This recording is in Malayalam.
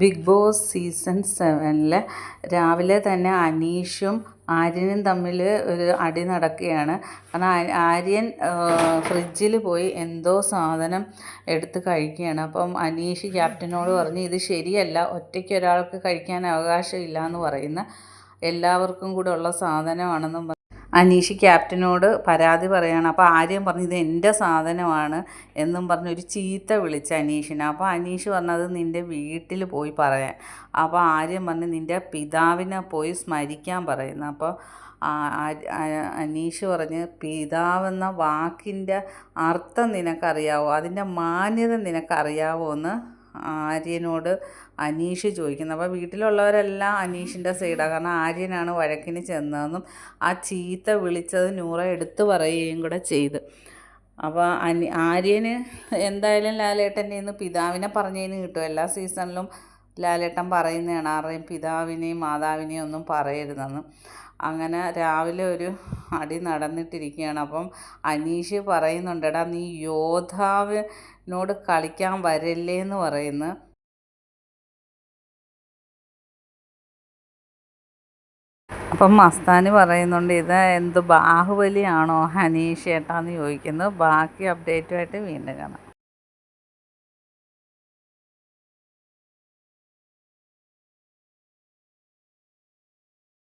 ബിഗ് ബോസ് സീസൺ സെവനിൽ രാവിലെ തന്നെ അനീഷും ആര്യനും തമ്മിൽ ഒരു അടി നടക്കുകയാണ്. കാരണം ആര്യൻ ഫ്രിഡ്ജിൽ പോയി എന്തോ സാധനം എടുത്ത് കഴിക്കുകയാണ്. അപ്പം അനീഷ് ക്യാപ്റ്റനോട് പറഞ്ഞ് ഇത് ശരിയല്ല ഒറ്റയ്ക്ക് ഒരാൾക്ക് കഴിക്കാൻ അവകാശമില്ല എന്ന് പറയുന്ന എല്ലാവർക്കും കൂടെ ഉള്ള സാധനമാണെന്നും അനീഷ് ക്യാപ്റ്റനോട് പരാതി പറയുകയാണ് അപ്പോൾ ആര്യം പറഞ്ഞു ഇത് എന്റെ സാധനമാണ് എന്നും പറഞ്ഞ് ഒരു ചീത്ത വിളിച്ച അനീഷിനെ. അപ്പോൾ അനീഷ് പറഞ്ഞത് നിന്റെ വീട്ടിൽ പോയി പറയാൻ. അപ്പോൾ ആര്യം പറഞ്ഞ് നിന്റെ പിതാവിനെ പോയി സ്മരിക്കാൻ പറയുന്നു. അപ്പോൾ അനീഷ് പറഞ്ഞ് പിതാവെന്ന വാക്കിന്റെ അർത്ഥം നിനക്കറിയാവോ? അതിന്റെ മാന്യത നിനക്കറിയാവോ? എന്ന് ആര്യനോട് അനീഷ് ചോദിക്കുന്നത്. അപ്പോൾ വീട്ടിലുള്ളവരെല്ലാം അനീഷിന്റെ സൈഡാണ് കാരണം ആര്യനാണ് വഴക്കിന് ചെന്നതെന്നും ആ ചീത്ത വിളിച്ചത് നൂറ എടുത്തു പറയുകയും കൂടെ ചെയ്ത്. അപ്പോൾ അനി ആര്യന് എന്തായാലും ലാലേട്ടന്റെ ഇന്ന് പിതാവിനെ പറഞ്ഞതിന് കിട്ടും. എല്ലാ സീസണിലും ലാലേട്ടൻ പറയുന്നതാണ്. ആരുടെയും പിതാവിനെയും മാതാവിനെയും ഒന്നും പറയരുതെന്ന്. അങ്ങനെ രാവിലെ ഒരു അടി നടന്നിട്ടിരിക്കുകയാണ്. അപ്പം അനീഷ് പറയുന്നുണ്ട് എടാ നീ യോദ്ധാവിനോട് കളിക്കാൻ വരല്ലേ? എന്ന് പറയുന്നു. അപ്പം മസ്താനി പറയുന്നുണ്ട് ഇത് എന്ത് ബാഹുബലിയാണോ ഹനീഷ് ഏട്ടാന്ന് ചോദിക്കുന്നു. ബാക്കി അപ്ഡേറ്റുമായിട്ട് വീണ്ടും കാണാം.